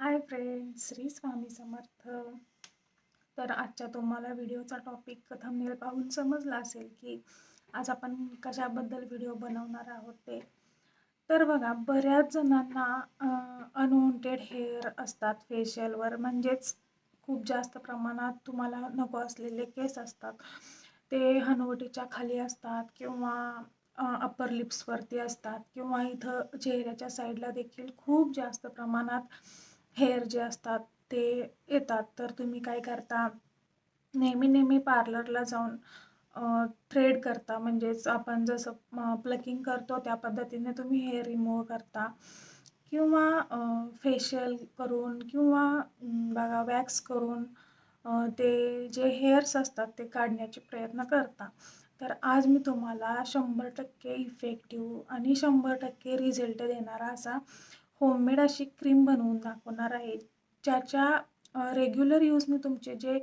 Hi friend Shri Swami Samarth. तर आजच्या तुम्हाला व्हिडिओचा टॉपिक थंबनेल पाहून समजला असेल की आज आपण कशाबद्दल व्हिडिओ बनवणार आहोत ते. तर बघा बऱ्याच जणांना अनवॉन्टेड हेअर असतात फेशियलवर म्हणजेच खूप जास्त प्रमाणात तुम्हाला नको असलेले केस असतात. ते हनवटीच्या खाली असतात किंवा अप्पर लिप्सवरती असतात किंवा इथं चेहऱ्याच्या साईडला देखील खूप जास्त प्रमाणात हेअर जे असतात ते येतात. तर तुम्ही काय करता? नेहमी नेहमी पार्लरला जाऊन थ्रेड करता. म्हणजेच आपण जसं प्लकिंग करतो त्या पद्धतीने तुम्ही हेअर रिमूव्ह करता. किंवा फेशियल करून किंवा बघा वॅक्स करून ते जे हेअर्स असतात ते काढण्याचे प्रयत्न करता. तर आज मी तुम्हाला शंभर टक्के इफेक्टिव्ह आणि शंभर टक्के रिझल्ट देणारा असा होममेड अशी क्रीम बनवून दाखवणार आहे. ज्याच्या रेग्युलर यूजने तुमचे जे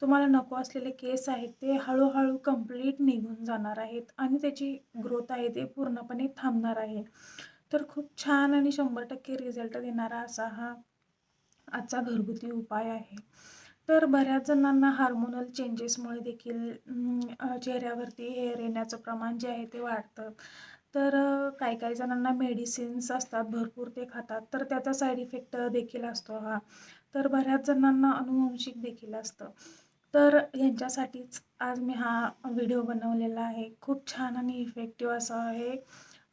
तुम्हाला नको असलेले केस आहेत ते हळूहळू कंप्लीट निघून जाणार आहेत आणि त्याची ग्रोथ आहे ते पूर्णपणे थांबणार आहे. तर खूप छान आणि शंभर टक्के रिझल्ट देणारा असा हा आजचा घरगुती उपाय आहे. तर बऱ्याच जणांना हार्मोनल चेंजेसमुळे देखील चेहऱ्यावरती हेअर येण्याचं प्रमाण जे आहे ते वाढतं. तर काही काही जणांना मेडिसिन्स असतात भरपूर ते खातात. तर त्याचा साईड इफेक्ट देखील असतो हा. तर बऱ्याच जणांना अनुवंशिक देखील असतं. तर यांच्यासाठीच आज मी हा व्हिडिओ बनवलेला आहे. खूप छान आणि इफेक्टिव्ह असं आहे.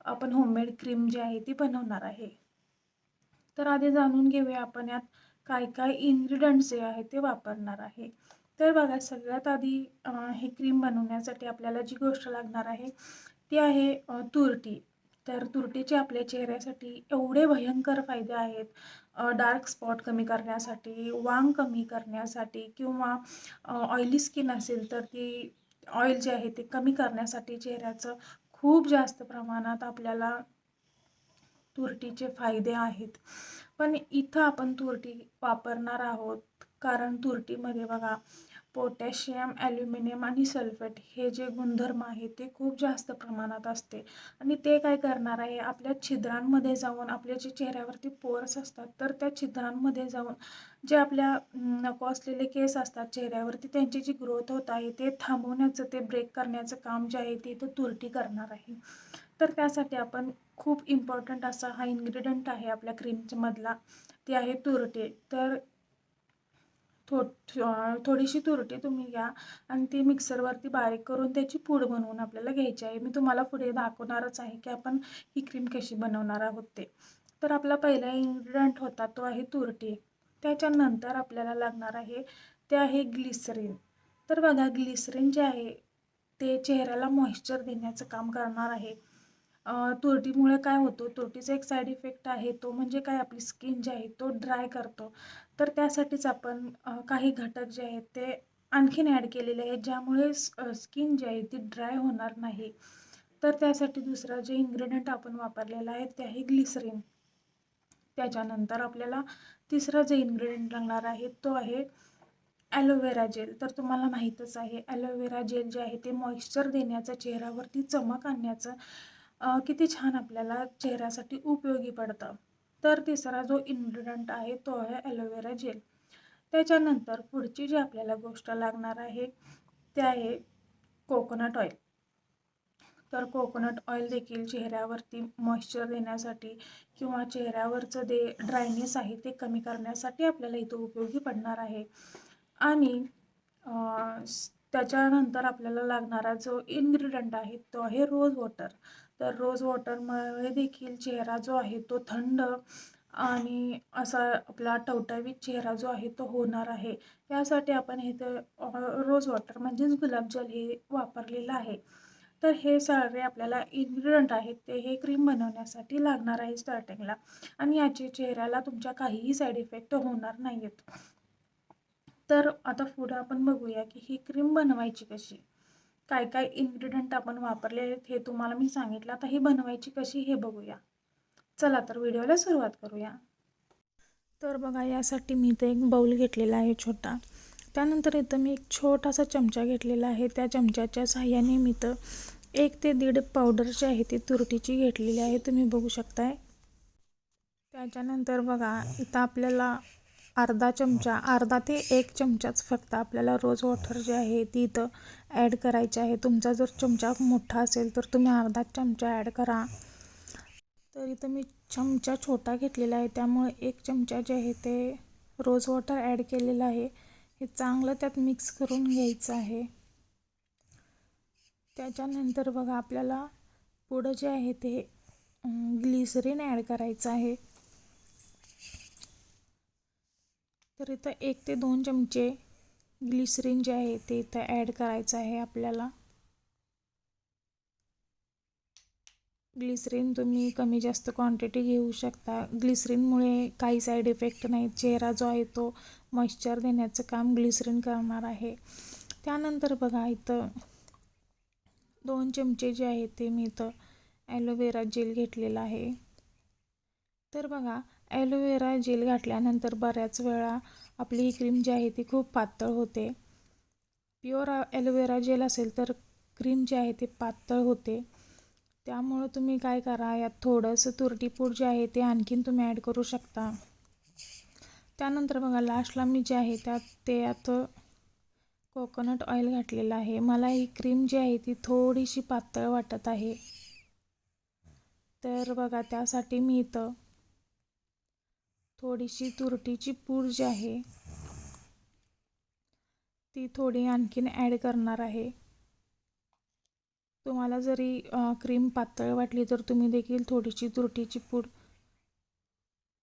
आपण होममेड क्रीम जी आहे ती बनवणार आहे. तर आधी जाणून घेऊया आपण यात काय काय इन्ग्रेडियंट्स जे आहे ते वापरणार आहे. तर बघा सगळ्यात आधी हे क्रीम बनवण्यासाठी आपल्याला जी गोष्ट लागणार आहे ती आहे तुरटी. तर तुरटीचे आपल्या चेहऱ्यासाठी एवढे भयंकर फायदे आहेत डार्क स्पॉट कमी करण्यासाठी वांग कमी करण्यासाठी किंवा ऑइली स्किन असेल तर ती ऑइल जे आहे ते कमी करण्यासाठी चेहऱ्याचं खूप जास्त प्रमाणात आपल्याला तुरटीचे फायदे आहेत. पण इथं आपण तुरटी वापरणार आहोत कारण तुरटीमध्ये बघा पोटॅशियम ॲल्युमिनियम आणि सल्फेट हे जे गुणधर्म आहे ते खूप जास्त प्रमाणात असते. आणि ते काय करणार आहे? आपल्या छिद्रांमध्ये जाऊन आपल्या जे चेहऱ्यावरती पोर्स असतात तर त्या छिद्रांमध्ये जाऊन जे आपल्या नको असलेले केस असतात चेहऱ्यावरती त्यांची जी ग्रोथ होत आहे ते थांबवण्याचं ते ब्रेक करण्याचं काम जे आहे ते इथं तुरटी करणार आहे. तर त्यासाठी आपण खूप इम्पॉर्टंट असा हा इन्ग्रेडियंट आहे आपल्या क्रीमच्यामधला ते आहे तुरटे. तर थो थोडीशी तुरटी तुम्ही घ्या आणि ती मिक्सरवरती बारीक करून त्याची पूड बनवून आपल्याला घ्यायची आहे. मी तुम्हाला पुढे दाखवणारच आहे की आपण ही क्रीम कशी बनवणार आहोत ते. तर आपला पहिला इन्ग्रेडियंट होता तो आहे तुरटी. त्याच्यानंतर आपल्याला लागणार आहे ते आहे ग्लिसरीन. तर बघा ग्लिसरीन जे आहे ते चेहऱ्याला मॉइश्चर देण्याचं काम करणार आहे. तुरटीमुळे काय होतो? तुरटीचा एक साईड इफेक्ट आहे तो म्हणजे काय? आपली स्किन जी आहे तो ड्राय करतो. तर त्यासाठीच आपण काही घटक जे आहेत ते आणखीन ॲड केलेले आहेत ज्यामुळे स्किन जी आहे ती ड्राय होणार नाही. तर त्यासाठी दुसरं जे इन्ग्रेडियंट आपण वापरलेलं आहे ते आहे ग्लिसरीन त्याच्यानंतर आपल्याला तिसरं जे इन्ग्रेडियंट लागणार आहे तो आहे ॲलोवेरा जेल तर तुम्हाला माहीतच आहे ॲलोवेरा जेल जे आहे ते मॉइश्चर देण्याचं चेहऱ्यावरती चमक आणण्याचं किती छान आपल्याला चेहऱ्यासाठी उपयोगी पडतं. तर तिसरा जो इन्ग्रेडियंट आहे तो आहे ॲलोवेरा जेल त्याच्यानंतर पुढची जी आपल्याला गोष्ट लागणार आहे ते आहे कोकोनट ऑइल तर कोकोनट ऑइल देखील चेहऱ्यावरती मॉइश्चर देण्यासाठी किंवा चेहऱ्यावरचं जे ड्रायनेस आहे ते कमी करण्यासाठी आपल्याला इथं उपयोगी पडणार आहे. आणि त्याच्यानंतर आपल्याला लागणारा जो इन्ग्रेडियंट आहे तो आहे रोज वॉटर तर रोज वॉटरमुळे देखील चेहरा जो आहे तो थंड आणि असा आपला टवटवीत चेहरा जो आहे तो होणार आहे. यासाठी आपण हे तर रोज वॉटर म्हणजेच गुलाबजल हे वापरलेलं आहे. तर हे सगळे आपल्याला इन्ग्रेडियंट आहेत ते हे क्रीम बनवण्यासाठी लागणार आहे स्टार्टिंगला आणि याचे चेहऱ्याला तुमच्या काहीही साईड इफेक्ट होणार नाही आहेत तर आता पुढं आपण बघूया की ही क्रीम बनवायची कशी. काय काय इन्ग्रेडियंट आपण वापरले आहेत हे तुम्हाला मी सांगितलं. आता ही बनवायची कशी हे बघूया. चला तर व्हिडिओला सुरुवात करूया. तर बघा यासाठी मी इथं एक बाऊल घेतलेला आहे छोटा. त्यानंतर इथं मी एक छोटासा चमचा घेतलेला आहे. त्या चमच्याच्या साह्याने मी तर एक ते दीड पावडर जी आहे ती तुरटीची घेतलेली आहे. तुम्ही बघू शकताय. त्याच्यानंतर बघा इथं आपल्याला अर्धा चमचा अर्धा ते एक चमचाच फक्त आपल्याला रोज वॉटर जे आहे ती इथं ॲड करायची आहे. तुमचा जर चमचा मोठा असेल तर तुम्ही अर्धा चमचा ॲड करा. तर इथं मी चमचा छोटा घेतलेला आहे. त्यामुळे एक चमचा जे आहे ते रोज वॉटर ॲड केलेलं आहे. हे चांगलं त्यात मिक्स करून घ्यायचं आहे. त्याच्यानंतर बघा आपल्याला पुढं जे आहे ते ग्लिसरीन ॲड करायचं आहे. तर इथं एक ते दोन चमचे ग्लिसरीन जे आहे ते इथं ॲड करायचं आहे आपल्याला. ग्लिसरीन तुम्ही कमी जास्त क्वांटिटी घेऊ शकता. ग्लिसरीनमुळे काही साईड इफेक्ट नाही चेहरा जो आहे तो मॉइश्चर देण्याचं काम ग्लिसरीन करणार आहे. त्यानंतर बघा इथं दोन चमचे जे आहे ते मी इथं ॲलोवेरा जेल घेतलेला आहे. तर बघा ॲलोवेरा जेल घातल्यानंतर बऱ्याच वेळा आपली ही क्रीम जी आहे ती खूप पातळ होते. प्युअर ॲलोवेरा जेल असेल तर क्रीम जी आहे ती पातळ होते. त्यामुळं तुम्ही काय करा यात थोडंसं तुरटीपूड जे आहे ते आणखीन तुम्ही ॲड करू शकता. त्यानंतर बघा लास्टला मी जे आहे त्यात ते यात कोकोनट ऑइल घातलेलं आहे. मला ही क्रीम जी आहे ती थोडीशी पातळ वाटत आहे. तर बघा त्यासाठी मी इथं थोडीशी तुरटीची पूड जी आहे ती थोडी आणखीन ॲड करणार आहे. तुम्हाला जरी क्रीम पातळ वाटली तर तुम्ही देखील थोडीशी तुरटीची पूड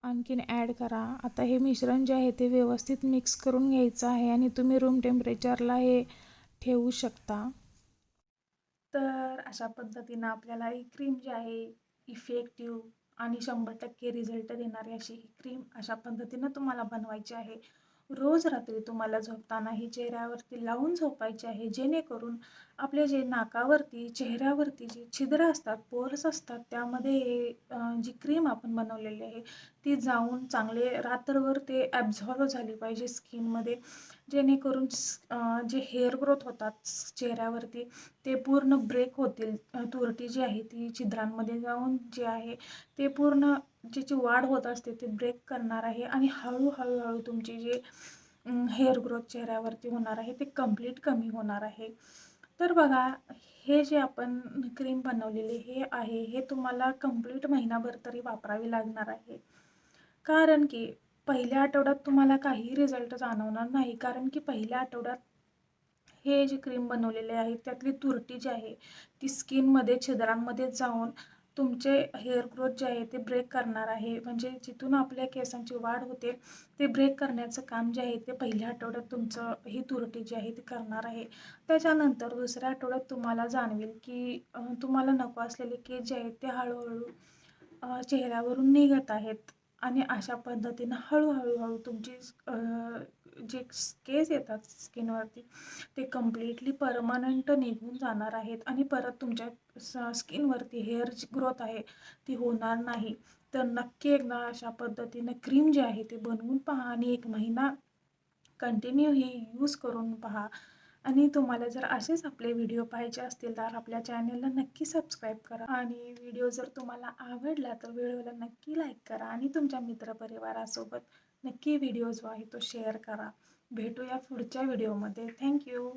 आणखीन ॲड करा. आता हे मिश्रण जे आहे ते व्यवस्थित मिक्स करून घ्यायचं आहे आणि तुम्ही रूम टेम्परेचरला हे ठेवू शकता. तर अशा पद्धतीनं आपल्याला ही क्रीम जी आहे इफेक्टिव्ह आणि शंभर टक्के रिझल्ट देणारी अशी ही क्रीम अशा पद्धतीनं तुम्हाला बनवायची आहे. रोज रात्री तुम्हाला झोपताना ही चेहऱ्यावरती लावून झोपायची आहे. जेणेकरून आपले जे नाकावरती चेहऱ्यावरती जी छिद्र असतात पोर्स असतात त्यामध्ये जी क्रीम आपण बनवलेली आहे ती जाऊन चांगले रात्रभर ते ॲब्झॉर्व झाली पाहिजे स्किनमध्ये जेणेकरून जे हेअर ग्रोथ होतात चेहऱ्यावरती ते पूर्ण ब्रेक होतील. तुरटी जी आहे ती छिद्रांमध्ये जाऊन जे आहे ते पूर्ण ज्याची वाढ होत असते ते ब्रेक करणार आहे आणि हळूहळू हळू तुमची जे हेअर ग्रोथ चेहऱ्यावरती होणार आहे ते कंप्लीट कमी होणार आहे. तर बघा हे जे आपण क्रीम बनवलेले हे आहे हे तुम्हाला कंप्लीट महिनाभर तरी वापरावी लागणार आहे. कारण की पहिल्या आठवड्यात तुम्हाला काही रिझल्ट जाणवणार नाही. कारण की पहिल्या आठवड्यात हे जे क्रीम बनवलेले आहे त्यातली तुरटी जी आहे ती स्किनमध्ये छिद्रांमध्ये जाऊन तुमचे हेअर ग्रोथ जे आहे ते ब्रेक करणार आहे. म्हणजे जिथून आपल्या केसांची वाढ होते ते ब्रेक करण्याचं काम जे आहे ते पहिल्या आठवड्यात तुमचं ही तुरटी जी आहे ती करणार आहे. त्याच्यानंतर दुसऱ्या आठवड्यात तुम्हाला जाणवेल की तुम्हाला नको असलेले केस जे आहेत ते हळूहळू चेहऱ्यावरून निघत आहेत. आणि अशा पद्धतीनं हळूहळू हळू तुमची जे केस येतात स्किनवरती ते कम्प्लिटली परमनंट निघून जाणार आहेत आणि परत तुमच्या स्किनवरती हेअर जी ग्रोथ आहे ती होणार नाही. तर नक्की एकदा अशा पद्धतीनं क्रीम जी आहे ते बनवून पहा आणि एक महिना कंटिन्यू ही यूज करून पहा. आणि तुम्हाला जर असेच आपले व्हिडिओ पाहिजे असतील तर आपल्या चॅनलला नक्की सबस्क्राईब करा. आणि व्हिडिओ जर तुम्हाला आवडला तर व्हिडिओला नक्की लाईक करा आणि तुमच्या मित्रपरिवारासोबत नक्की व्हिडिओ जो आहे तो शेअर करा. भेटूया पुढच्या व्हिडिओमध्ये. थँक्यू